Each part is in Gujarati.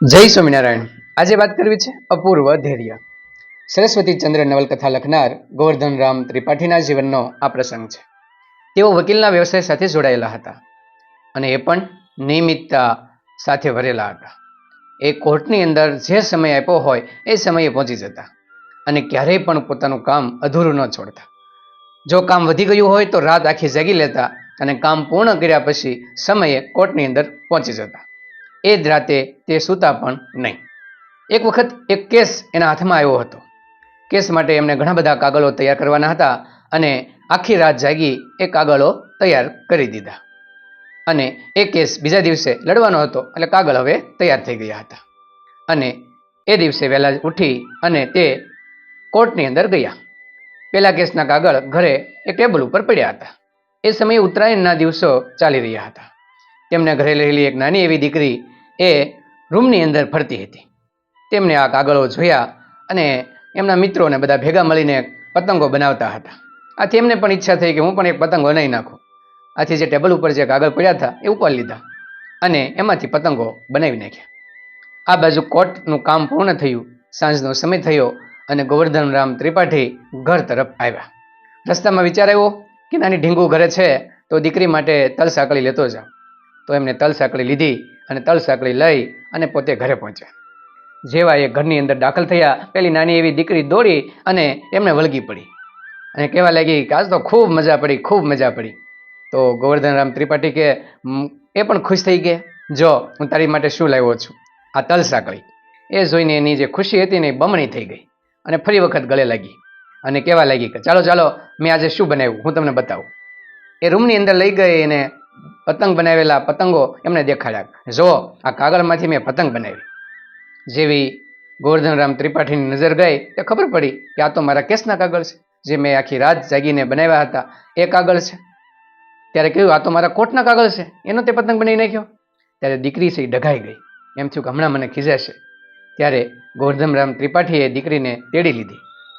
જય સ્વામિનારાયણ. આજે વાત કરવી છે અપૂર્વ ધૈર્ય. સરસ્વતી ચંદ્ર નવલકથા લખનાર ગોવર્ધન રામ ત્રિપાઠીના જીવનનો આ પ્રસંગ છે. તેઓ વકીલના વ્યવસાય સાથે જોડાયેલા હતા અને એ પણ નિયમિતતા સાથે ભરેલા હતા. એ કોર્ટની અંદર જે સમય આપ્યો હોય એ સમયે પહોંચી જતા અને ક્યારેય પણ પોતાનું કામ અધૂરું ન છોડતા. જો કામ વધી ગયું હોય તો રાત આખી જાગી લેતા અને કામ પૂર્ણ કર્યા પછી સમયે કોર્ટની અંદર પહોંચી જતા. એ જ રાતે તે સૂતા પણ નહીં. એક વખત એક કેસ એના હાથમાં આવ્યો હતો. કેસ માટે એમને ઘણા બધા કાગળો તૈયાર કરવાના હતા અને આખી રાત જાગી એ કાગળો તૈયાર કરી દીધા. અને એ કેસ બીજા દિવસે લડવાનો હતો એટલે કાગળ હવે તૈયાર થઈ ગયા હતા. અને એ દિવસે વહેલા ઉઠી અને તે કોર્ટની અંદર ગયા. પહેલા કેસના કાગળ ઘરે એક ટેબલ ઉપર પડ્યા હતા. એ સમયે ઉત્તરાયણના દિવસો ચાલી રહ્યા હતા. તેમને ઘરે રહેલી એક નાની એવી દીકરી એ રૂમની અંદર ફરતી હતી. તેમણે આ કાગળો જોયા અને એમના મિત્રોને બધા ભેગા મળીને પતંગો બનાવતા હતા. આથી એમને પણ ઈચ્છા થઈ કે હું પણ એક પતંગ બનાવી નાખું. આથી જે ટેબલ ઉપર જે કાગળ પડ્યા હતા એ ઉપર લીધા અને એમાંથી પતંગો બનાવી નાખ્યા. આ બાજુ કોર્ટનું કામ પૂર્ણ થયું, સાંજનો સમય થયો અને ગોવર્ધન રામ ત્રિપાઠી ઘર તરફ આવ્યા. રસ્તામાં વિચાર આવ્યો કે નાની ઢીંગુ ઘરે છે તો દીકરી માટે તલ સાંકળી લેતો જાઉં. તો એમને તલ સાંકળી લીધી અને તલ સાંકળી લઈ અને પોતે ઘરે પહોંચ્યા. જેવા એ ઘરની અંદર દાખલ થયા, પેલી નાની એવી દીકરી દોડી અને એમને વળગી પડી. અને કહેવા લાગી કે આજ તો ખૂબ મજા પડી, ખૂબ મજા પડી. તો ગોવર્ધન રામ ત્રિપાઠી કે એ પણ ખુશ થઈ ગયા? જો, હું તારી માટે શું લાવ્યો છું? આ તલ એ જોઈને એની જે ખુશી હતી ને એ બમણી થઈ ગઈ અને ફરી વખત ગળે લાગી. અને કહેવા લાગી કે, ચાલો ચાલો, મેં આજે શું બનાવ્યું? હું તમને બતાવું. એ રૂમની અંદર લઈ ગઈ અને પતંગ બનાવેલા પતંગો એમને દેખાડ્યા. જો, આ કાગળમાંથી મેં પતંગ બનાવી. જેવી ગોવર્ધનરામ ત્રિપાઠીની નજર ગઈ, તે ખબર પડી કે આ તો મારા કેસના કાગળ છે. જે મેં આખી રાત જાગીને બનાવ્યા હતા, એ કાગળ છે. ત્યારે કહ્યું, આ તો મારા કોટના કાગળ છે. એનો તે પતંગ બનાવી નાખ્યો. ત્યારે દીકરી છે એ ડઘાઈ ગઈ. એમ થયું કે હમણાં મને ખીજાશે. ત્યારે ગોવર્ધનરામ ત્રિપાઠીએ દીકરીને તેડી લીધી.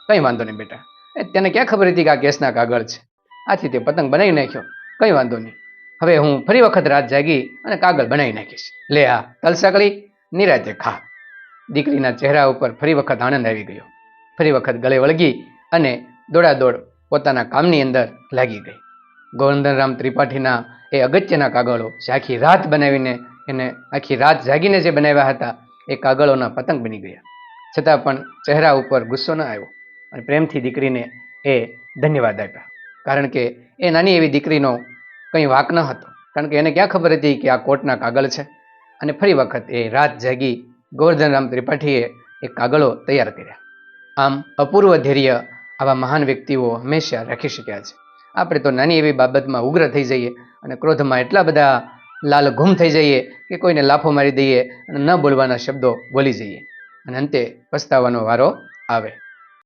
કંઈ વાંધો નહીં બેટા. એ, તેને ક્યાં ખબર હતી કે આ કેસના કાગળ છે? આથી તે પતંગ બનાવી નાખ્યો. કંઈ વાંધો નહીં. હવે હું ફરી વખત રાત જાગી અને કાગળ બનાવી નાખીશ. લે આ તલસાકળી નિરાતે ખા. દીકરીના ચહેરા ઉપર ફરી વખત આનંદ આવી ગયો. ફરી વખત ગળે વળગી અને દોડાદોડ પોતાના કામની અંદર લાગી ગઈ. ગોવર્ધનરામ ત્રિપાઠીના એ અગત્યના કાગળો જે આખી રાત બનાવીને એને આખી રાત જાગીને જે બનાવ્યા હતા, એ કાગળોના પતંગ બની ગયા. છતાં પણ ચહેરા ઉપર ગુસ્સો ન આવ્યો અને પ્રેમથી દીકરીને એ ધન્યવાદ આપ્યા. કારણ કે એ નાની એવી દીકરીનો કંઈ વાક ન હતો, કારણ કે એને ક્યાં ખબર હતી કે આ કોર્ટના કાગળ છે? અને ફરી વખત એ રાત જાગી ગોવર્ધનરામ ત્રિપાઠીએ એ કાગળો તૈયાર કર્યા. આમ અપૂર્વ ધૈર્ય આવા મહાન વ્યક્તિઓ હંમેશા રાખી શક્યા છે. આપણે તો નાની એવી બાબતમાં ઉગ્ર થઈ જઈએ અને ક્રોધમાં એટલા બધા લાલ ગુમ થઈ જઈએ કે કોઈને લાફો મારી દઈએ અને ન બોલવાના શબ્દો બોલી જઈએ. અને અંતે પસ્તાવાનો વારો આવે.